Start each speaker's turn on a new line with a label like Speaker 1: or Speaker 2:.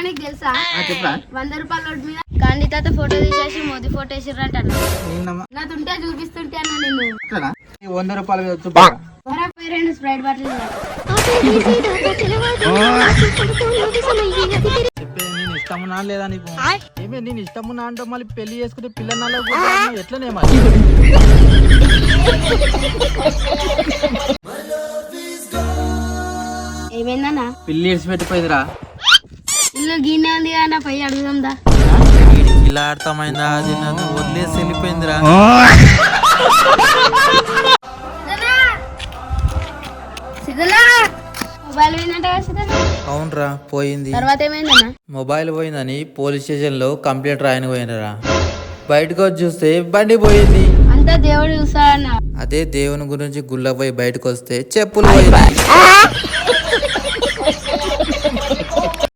Speaker 1: నీకు తెలుసా వంద రూపాయల నోట్ మీద గాంధీ తాత ఫోటో తీసేసి మోదీ ఫోటో వేసిర్రంట నాది ఉంటే చూపిస్తుంటే అన్న నేను
Speaker 2: వంద రూపాయల మీద
Speaker 1: రెండు స్ప్రైట్ బాటిల్
Speaker 2: ఇష్టమున్నా లేదా నీకు? ఏమే నేను ఇష్టమున్నా అంటే మళ్ళీ పెళ్ళి చేసుకుంటే పిల్లల ఎట్లనే మరి?
Speaker 1: ఏమైందన్నా?
Speaker 2: పిల్లి ఇడిచి పెట్టిపోయిందిరా.
Speaker 1: ఇల్లు గిన్నె ఉంది కదా పోయి అడుగుదాందా
Speaker 2: ఇలా అర్థమైందా? అది నన్ను వదిలేసి వెళ్ళిపోయిందిరా.
Speaker 1: సిద్ధనా మొబైల్
Speaker 2: అవునరా పోయింది.
Speaker 1: తర్వాత ఏమైందన్నా
Speaker 2: మొబైల్ పోయిందని పోలీస్ స్టేషన్లో కంప్లైంట్ రాయని పోయినరా. బయటకు వచ్చి చూస్తే బండి పోయింది.
Speaker 1: అంతా దేవుడు
Speaker 2: అదే దేవుని గురించి గుళ్ళ పోయి బయటకు వస్తే చెప్పులు పోయింది